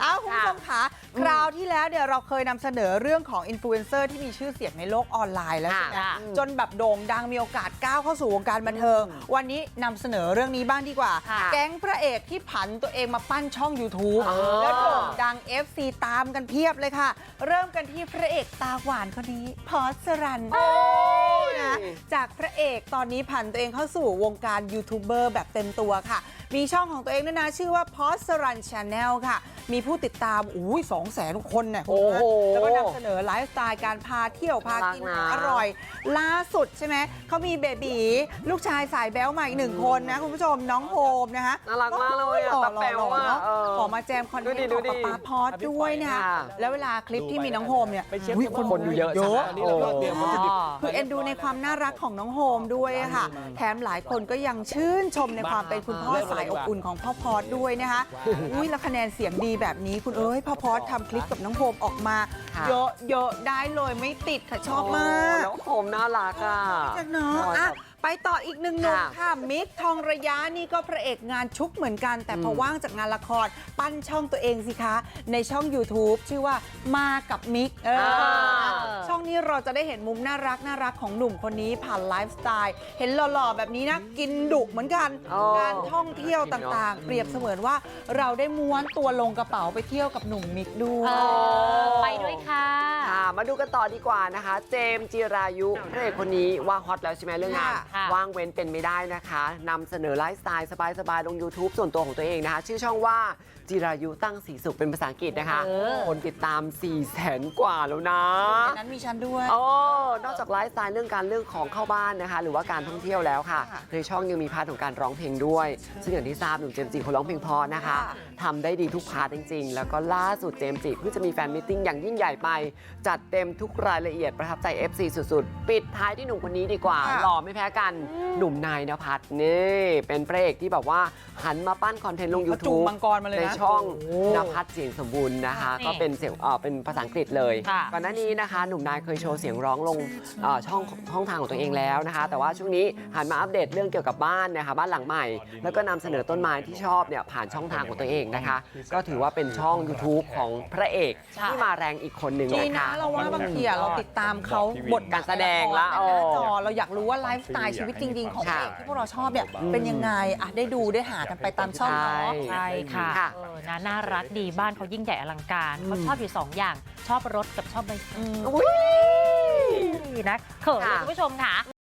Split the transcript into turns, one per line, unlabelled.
เอ้าคุณผู้ชมคะคราวที่แล้วเนี่ยเราเคยนำเสนอเรื่องของอินฟลูเอนเซอร์ที่มีชื่อเสียงในโลกออนไลน์แล้วใช่ไหม
ค่ะ
จนแบบโด่งดังมีโอกาสก้าวเข้าสู่วงการบันเทิง วันนี้นำเสนอเรื่องนี้บ้างดีกว่า
ค่ะ
แก๊งพระเอกที่ผันตัวเองมาปั้นช่อง YouTube
อ๋อ
แล้วโด่งดัง FC ตามกันเพียบเลยค่ะ เริ่มกันที่พระเอกตาหวานคนนี้พอสรันนะจากพระเอกตอนนี้ผันตัวเองเข้าสู่วงการยูทูบเบอร์แบบเต็มตัวค่ะ มีช่องของตัวเองด้วยนะ ชื่อว่าพอสรันชาแนลค่ะ มีผู้ติดตามอุ้ยสองแสนคนเนี่ย
โอ้โห
แล้วก็นำเสนอไลฟ์สไตล์การพาเที่ยวพากิน
น่ารักนะ
อร่อย ล่าสุดใช่ไหมเขามีเบบีลูกชายสายแบ๊วมาอีกหนึ่งคนนะ คุณผู้ชมน้องโฮมนะคะ
น่ารักมากเลยอะ
หล่อ
ตาแป๋ว
หล่อ
อะ
เนาะ
เออ
ขอมาแจมคอนเทน
ดูดิ
ต์
ดู
ของ
ดิ
ป๊าป๊าพอดด้วยนะคะ
ค่ะ
แล้วเวลาคลิปที่มีน้องโฮมเนี่ย
ไปเช็ค
อุ๊ย
คน
คนอยู่เยอะ
เยอะ
อันนี้เราก็เตรียมวัตถุดิบ
คือเอ็นดูในความน่ารักของน้องโฮมด้วยอะค่ะ แถมหลายคนก็ยังชื่นชมในความเป็นคุณพ่อสายอบอุ่นของพ่อพอดด้วยนะคะอุ้ยแล้วคะแนนเสียงดีแบบนี้คุณเอ้ยพ่อพอดทำคลิปกับน้องโฮมออกมา
ค่ะ
เยอะเยอะๆได้เลยไม่ติดค่ะชอบมาก
น้องโคมน่ารักอะ
จังเนาะอะไปต่ออีกหนึ่งหนุ่ม
ค่ะ
ค่ะ มิกทองระยะนี่ก็พระเอกงานชุกเหมือนกัน แต่พอ
อืม
ว่างจากงานละคร ปั้นช่องตัวเองสิคะ ในช่อง YouTube ชื่อว่ามากับมิกเออ อาช่องนี้เราจะได้เห็นมุมน่ารักน่ารักของหนุ่มคนนี้ผ่านไลฟ์สไตล์เห็นหล่อๆแบบนี้นะกินดุเหมือนกัน
อ๋อ
การท่องเที่ยวต่างๆ เปรียบเสมือนว่าเราได้ม้วนตัวลงกระเป๋าไปเที่ยวกับหนุ่มมิกด้วย
เออไปด้วยค่ะ
ค่ะ มาดูกันต่อดีกว่านะคะ เจมส์จิรายุพระเอกคนนี้ว่าฮอตแล้วใช่ไหมเรื่องงาน
ค่ะ
ว่างเว้นเป็นไม่ได้นะคะนำเสนอไลฟ์สไตล์สบายๆลง YouTube ส่วนตัวของตัวเองนะคะ ชื่อช่องว่าจิรายุตั้งสีสุขเป็นภาษาอังกฤษนะคะ
เออ
คนติดตาม4 0 0แสนกว่าแล้วนะ
ในนั้นมีฉันด้วย
โอ้นอกจากไลฟ์สไตล์เรื่องการเรื่องของเข้าบ้านนะคะ หรือว่าการท่องเที่ยวแล้วค่ะ
ค่ะ
ในช่องยังมีพาร์ทของการร้องเพลงด้วย ซึ่งอย่างที่ทราบหนุ่มเจมส์จีเขาร้องเพลงเพอนะคะ
ค่ะ
ทำได้ดีทุกพาร์ทจริง ๆ แล้วก็ล่าสุดเจมส์จีเพิ่งจะมีแฟนมิทติ้งอย่างยิ่งใหญ่ไปจัดเต็มทุกรายละเอียดประทับใจ FC สุดๆ ปิดท้ายที่หนุ่มคนนี้ดีกว่า
ค่ะ
หล่อไม่แพ้กันหนุ่มนายนภัสนี่เป็นพระเอกที่แบบว่าหันมาปั้นคอนเทนต์ลง
เขาจุ่ม
YouTube
มังกรมาเลย
ใน
นะ
ช่อง
โอ้
นภัสเสียงสมบูรณ์นะคะ
นี่
ก็เป็นเสียงเอ่อเป็นภาษาอังกฤษเลย
ค่ะ
ก่อนหน้านี้นะคะ หนุ่มนายเคยโชว์เสียงร้องลงเอ่อช่องช่องทางของตัวเองแล้วนะคะ แต่ว่าช่วงนี้หันมาอัปเดตเรื่องเกี่ยวกับบ้านนะคะบ้านหลังใหม่ แล้วก็นำเสนอต้นไม้ที่ชอบเนี่ยผ่านช่องทางของตัวเองนะคะ ก็ถือว่าเป็นช่อง YouTube ของพระเอก
ค่ะ
ที่มาแรงอีกคนหนึ่ง
ดี
เลย
นะ
ค่ะ
เราว่าบางทีอะเราติดตามเขาบท
การแสดงละ
หน้าจอ
อ๋อ
เราอยากรู้ว่าไลฟ์สไตล์ชีวิตจริง ๆ ของพระ
ค่ะ
เอกที่พวกเราชอบเนี่ยเป็นยังไงอะได้ดูได้หากันไปตามช่อง
ใช่
เนาะ
ใช่ค่ะ
ค่ะ
เออนะน่ารักดีบ้านเขายิ่งใหญ่อลังการเขาชอบอยู่สองอย่างชอบรถกับชอบใบ
อืม
อุ๊ย
นะเขินเลย
ค่ะ
คุณผู้ชมค่ะ